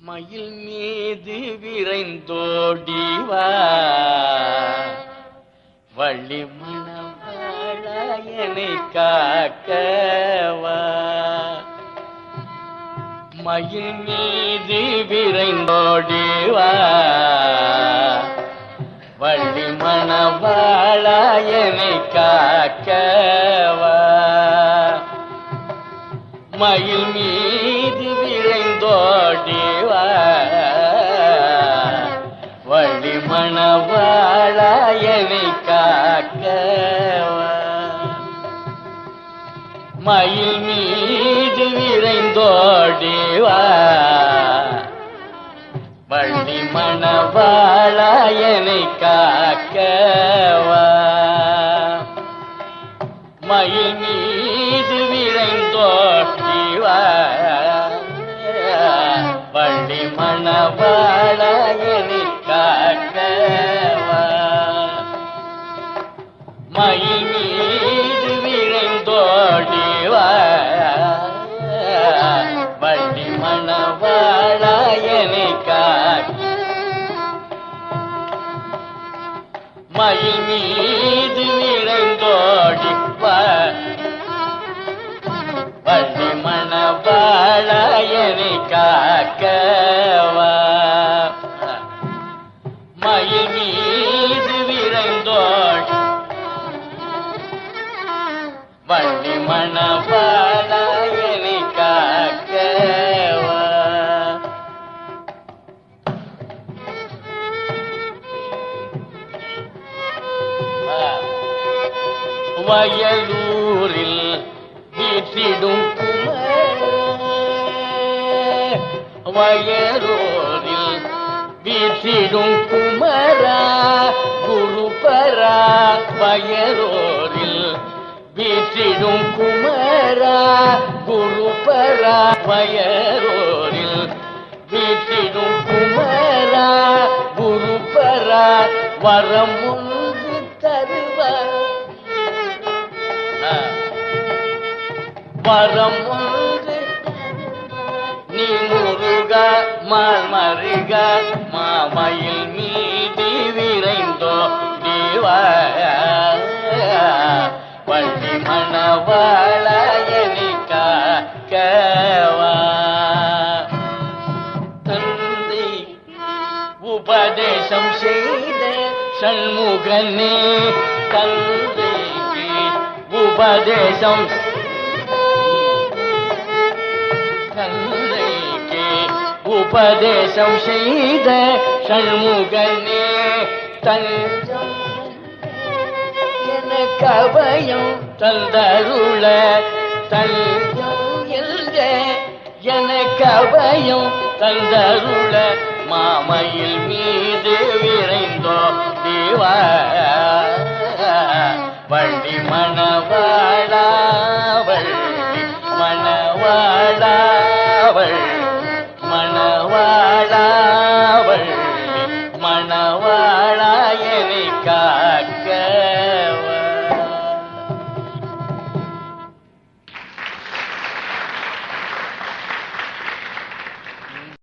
மயில் மீது விரைந்தோடிவா வள்ளி மணவாளாயனை காக்கவா மயில் மீது விரைந்தோடிவா வள்ளி மணவாளாயனை காக்கவா மயில் மீது மணவாளாயனை காக்க மயில் மீது விரைந்தோடிவா வள்ளி மணவாளாயனை காக்கவா? மயில் மீது விரைந்தோடி பள்ளி மணவாளாயனை காக்கவா மயில் மீது விரைந்தோடி வள்ளி மணவாளாயனை வயலூரில் வீற்றிடும் வயலூரில் வீற்றிடும் குமரா குருபரா. வயலூரில் வீற்றிடும் குமரா குருபரா. வயலூரில் வீற்றிடும் குமரா குருபரா. வரம் பரம் ஒன்று நீ முருக மாமருக மாமையில் மீதி விரைந்தோ நீவா பள்ளி மணவாளாயனி காக்கவா. தந்தை உபதேசம் செய்த சண்முகனே தந்தைக்கு உபதேசம் உபதேசம் செய்த சண்முகனே தஞ்சம் எனக்கு அபயம் தந்தருள தஞ்சம் எல்க எனக்கு அபயம் தந்தருள மாமையில் மீது விரைந்தோ தேவா. வள்ளி மனம்